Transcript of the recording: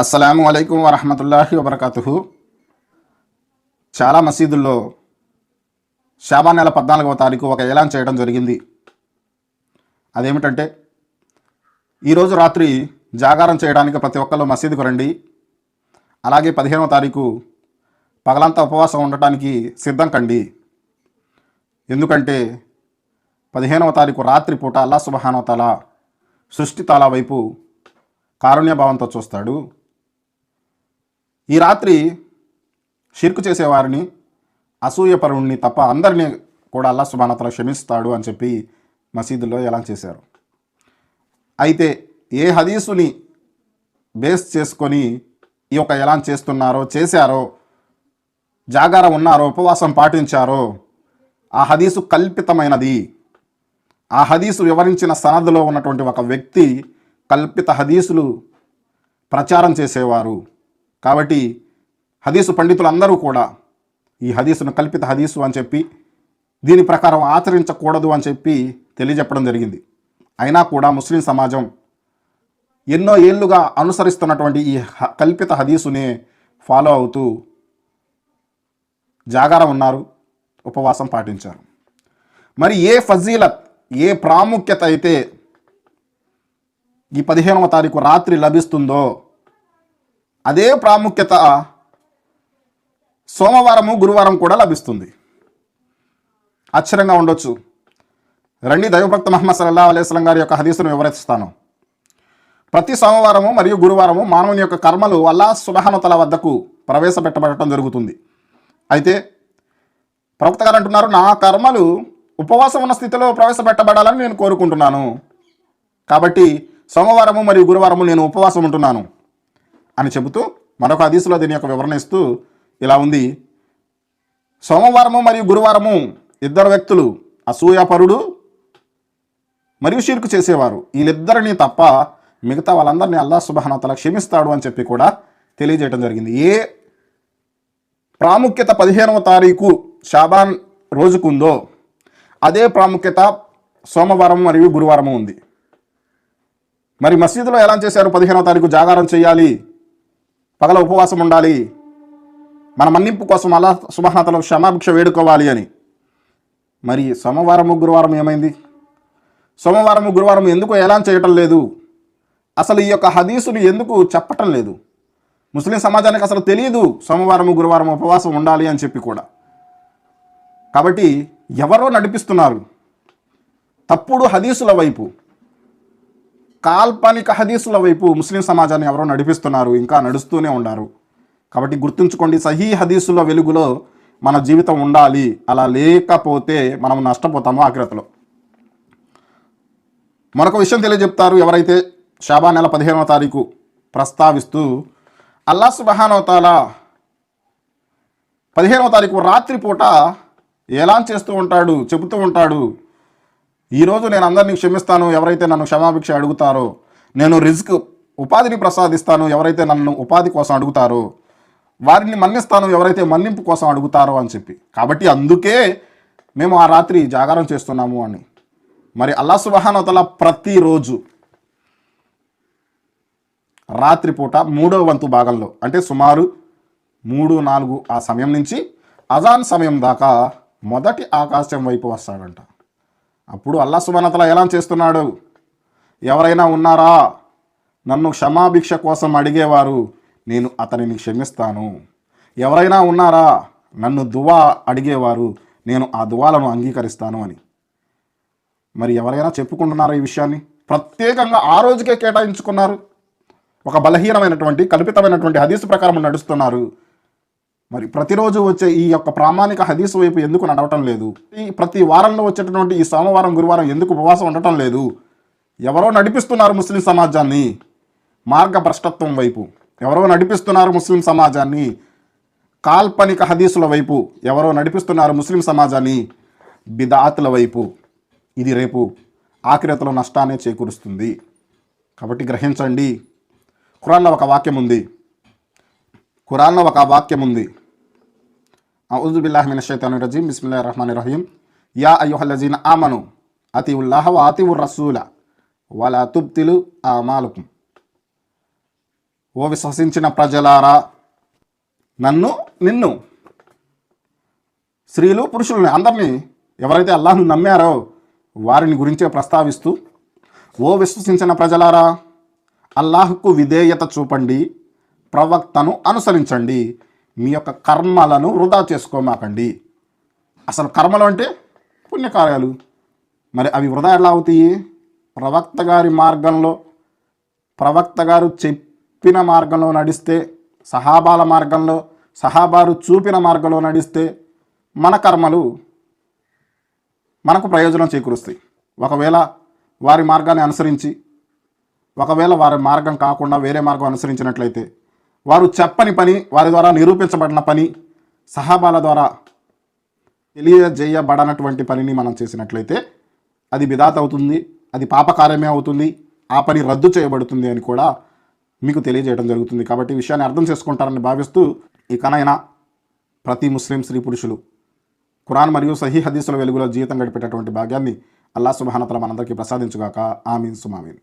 అస్సలం అయికం వరహమతుల్లాహి వబర్కతుహు. చాలా మసీదుల్లో షాబాన్ నెల పద్నాలుగవ తారీఖు ఒక ఏలాన్ చేయడం జరిగింది. అదేమిటంటే ఈరోజు రాత్రి జాగారం చేయడానికి ప్రతి ఒక్కరు మసీదుకు రండి. అలాగే పదిహేనవ తారీఖు పగలంతా ఉపవాసం ఉండటానికి సిద్ధం కండి. ఎందుకంటే పదిహేనవ తారీఖు రాత్రి పూట అల్లా సుబహానోతల సృష్టి తాలా వైపు కారుణ్యభావంతో చూస్తాడు. ఈ రాత్రి షిర్కు చేసేవారిని అసూయపరుణ్ణి తప్ప అందరినీ కూడా అల్లా సుబానతల క్షమిస్తాడు అని చెప్పి మసీదులో ఎలా చేశారు. అయితే ఏ హదీసుని బేస్ చేసుకొని ఈ యొక్క ఎలా చేస్తున్నారో చేశారో జాగార ఉన్నారో ఉపవాసం పాటించారో ఆ హదీసు కల్పితమైనది. ఆ హదీసు వివరించిన సనదులో ఉన్నటువంటి ఒక వ్యక్తి కల్పిత హదీసులు ప్రచారం చేసేవారు. కాబట్టి హదీసు పండితులందరూ కూడా ఈ హదీసును కల్పిత హదీసు అని చెప్పి దీని ప్రకారం ఆచరించకూడదు అని చెప్పి తెలియజెప్పడం జరిగింది. అయినా కూడా ముస్లిం సమాజం ఎన్నో ఏళ్ళుగా అనుసరిస్తున్నటువంటి ఈ హ- కల్పిత హదీసునే ఫాలో అవుతూ జాగారం ఉన్నారు ఉపవాసం పాటించారు. మరి ఏ ఫజీలత్ ఏ ప్రాముఖ్యత అయితే ఈ పదిహేనవ తారీఖు రాత్రి లభిస్తుందో అదే ప్రాముఖ్యత సోమవారము గురువారం కూడా లభిస్తుంది. ఆశ్చర్యంగా ఉండొచ్చు. రండి దైవభక్త మహమ్మద్ సల్లా అలైస్లం గారి యొక్క హదీసును వివరిస్తాను. ప్రతి సోమవారము మరియు గురువారము మానవుని యొక్క కర్మలు అల్లా సుబహానతల వద్దకు ప్రవేశపెట్టబడటం జరుగుతుంది. అయితే ప్రవక్త గారు అంటున్నారు నా కర్మలు ఉపవాసం ఉన్న స్థితిలో ప్రవేశపెట్టబడాలని నేను కోరుకుంటున్నాను. కాబట్టి సోమవారము మరియు గురువారము నేను ఉపవాసం ఉంటున్నాను. అని చెబుతూ మరొక హదీసులో దీని యొక్క వివరణ ఇస్తూ ఇలా ఉంది. సోమవారము మరియు గురువారము ఇద్దరు వ్యక్తులు అసూయాపరుడు మరియు షిర్కు చేసేవారు. వీళ్ళిద్దరిని తప్ప మిగతా వాళ్ళందరినీ అల్లా సుబహనతల క్షమిస్తాడు అని చెప్పి కూడా తెలియజేయడం జరిగింది. ఏ ప్రాముఖ్యత పదిహేనవ తారీఖు షాబాన్ రోజుకుందో అదే ప్రాముఖ్యత సోమవారం మరియు గురువారం ఉంది. మరి మసీదులో ఎలా చేశారు? పదిహేనవ తారీఖు జాగారం చేయాలి. పగల ఉపవాసం ఉండాలి. మన మన్నింపు కోసం అలా సుబహానతలో క్షమాభిక్ష వేడుకోవాలి అని. మరి సోమవారము గురువారం ఏమైంది? సోమవారము గురువారం ఎందుకు ఎలా చేయటం లేదు? అసలు ఈ యొక్క హదీసులు ఎందుకు చెప్పటం లేదు? ముస్లిం సమాజానికి అసలు తెలియదు సోమవారము గురువారం ఉపవాసం ఉండాలి అని చెప్పి కూడా. కాబట్టి ఎవరో నడిపిస్తున్నారు. తప్పుడు హదీసుల వైపు. కాల్పనిక హదీసుల వైపు ముస్లిం సమాజాన్ని ఎవరో నడిపిస్తున్నారు ఇంకా నడుస్తూనే ఉన్నారు. కాబట్టి గుర్తుంచుకోండి సహీ హదీసుల వెలుగులో మన జీవితం ఉండాలి అలా లేకపోతే మనం నష్టపోతాము ఆఖిరతలో. మరొక విషయం తెలియజెప్తారు ఎవరైతే షాబా నెల పదిహేనవ తారీఖు ప్రస్తావిస్తూ అల్లా సుబహానవతాల పదిహేనవ తారీఖు రాత్రిపూట ఎలాన్ చేస్తూ ఉంటాడు చెబుతూ ఉంటాడు ఈరోజు నేను అందరినీ క్షమిస్తాను. ఎవరైతే నన్ను క్షమాభిక్ష అడుగుతారో నేను రిస్క్ ఉపాధిని ప్రసాదిస్తాను. ఎవరైతే నన్ను ఉపాధి కోసం అడుగుతారో వారిని మన్నిస్తాను. ఎవరైతే మన్నింపు కోసం అడుగుతారో అని చెప్పి. కాబట్టి అందుకే మేము ఆ రాత్రి జాగారం చేస్తున్నాము అని. మరి అల్లా సుబహానతల ప్రతిరోజు రాత్రిపూట మూడో వంతు భాగంలో అంటే సుమారు మూడు నాలుగు ఆ సమయం నుంచి అజాన్ సమయం దాకా మొదటి ఆకాశం వైపు వస్తాడంట. అప్పుడు అల్లా సుబనతల ఎలా చేస్తున్నాడు? ఎవరైనా ఉన్నారా? నన్ను క్షమాభిక్ష కోసం అడిగేవారు నేను అతనిని క్షమిస్తాను. ఎవరైనా ఉన్నారా? నన్ను దువా అడిగేవారు నేను ఆ దువాలను అంగీకరిస్తాను అని. మరి ఎవరైనా చెప్పుకుంటున్నారా ఈ విషయాన్ని? ప్రత్యేకంగా ఆ రోజుకే కేటాయించుకున్నారు. ఒక బలహీనమైనటువంటి కల్పితమైనటువంటి హదీసు ప్రకారం నడుస్తున్నారు. మరి ప్రతిరోజు వచ్చే ఈ యొక్క ప్రామాణిక హదీసు వైపు ఎందుకు నడవటం లేదు? ఈ ప్రతి వారంలో వచ్చేటటువంటి ఈ సోమవారం గురువారం ఎందుకు ఉపవాసం ఉండటం లేదు? ఎవరో నడిపిస్తున్నారు ముస్లిం సమాజాన్ని మార్గ భ్రష్టత్వం వైపు. ఎవరో నడిపిస్తున్నారు ముస్లిం సమాజాన్ని కాల్పనిక హదీసుల వైపు. ఎవరో నడిపిస్తున్నారు ముస్లిం సమాజాన్ని బిదాతుల వైపు. ఇది రేపు ఆఖిరతలో నష్టాన్ని చేకూరుస్తుంది. కాబట్టి గ్రహించండి. ఖురాన్లో ఒక వాక్యం ఉంది. ఖురాన్లో ఒక వాక్యం ఉంది. ఔజు బిల్లాహి మిన రజీం బిస్మిల్లాహిర్ రహమానిర్ రహీం యా అయ్యుహల్లజీన ఆమను అతి వ అతివుర్ రసూల వలా ఆ మాలకు ఓ విశ్వసించిన ప్రజలారా నన్ను నిన్ను స్త్రీలు పురుషులని అందరినీ ఎవరైతే అల్లాహ్ను నమ్మారో వారిని గురించే ప్రస్తావిస్తూ ఓ విశ్వసించిన ప్రజలారా అల్లాహ్కు విధేయత చూపండి ప్రవక్తను అనుసరించండి మీ యొక్క కర్మలను వృధా చేసుకోమాకండి. అసలు కర్మలు అంటే పుణ్యకార్యాలు. మరి అవి వృధా ఎలా అవుతాయి? ప్రవక్త గారి మార్గంలో ప్రవక్త గారు చెప్పిన మార్గంలో నడిస్తే సహాబాల మార్గంలో సహాబారు చూపిన మార్గంలో నడిస్తే మన కర్మలు మనకు ప్రయోజనం చేకూరుస్తాయి. ఒకవేళ వారి మార్గాన్ని అనుసరించి ఒకవేళ వారి మార్గం కాకుండా వేరే మార్గం అనుసరించినట్లయితే వారు చెప్పని పని వారి ద్వారా నిరూపించబడిన పని సహాబాల ద్వారా తెలియజేయబడనటువంటి పనిని మనం చేసినట్లయితే అది బిదాత్ అవుతుంది అది పాపకార్యమే అవుతుంది ఆ పని రద్దు చేయబడుతుంది అని కూడా మీకు తెలియజేయడం జరుగుతుంది. కాబట్టి విషయాన్ని అర్థం చేసుకుంటారని భావిస్తూ ఇకనైనా ప్రతి ముస్లిం స్త్రీ పురుషులు ఖురాన్ మరియు సహీ హదీసుల వెలుగులో జీవితం గడిపేటటువంటి భాగ్యాన్ని అల్లా సుబహానతల మనందరికీ ప్రసాదించుగాక. ఆమీన్ సుమామీన్.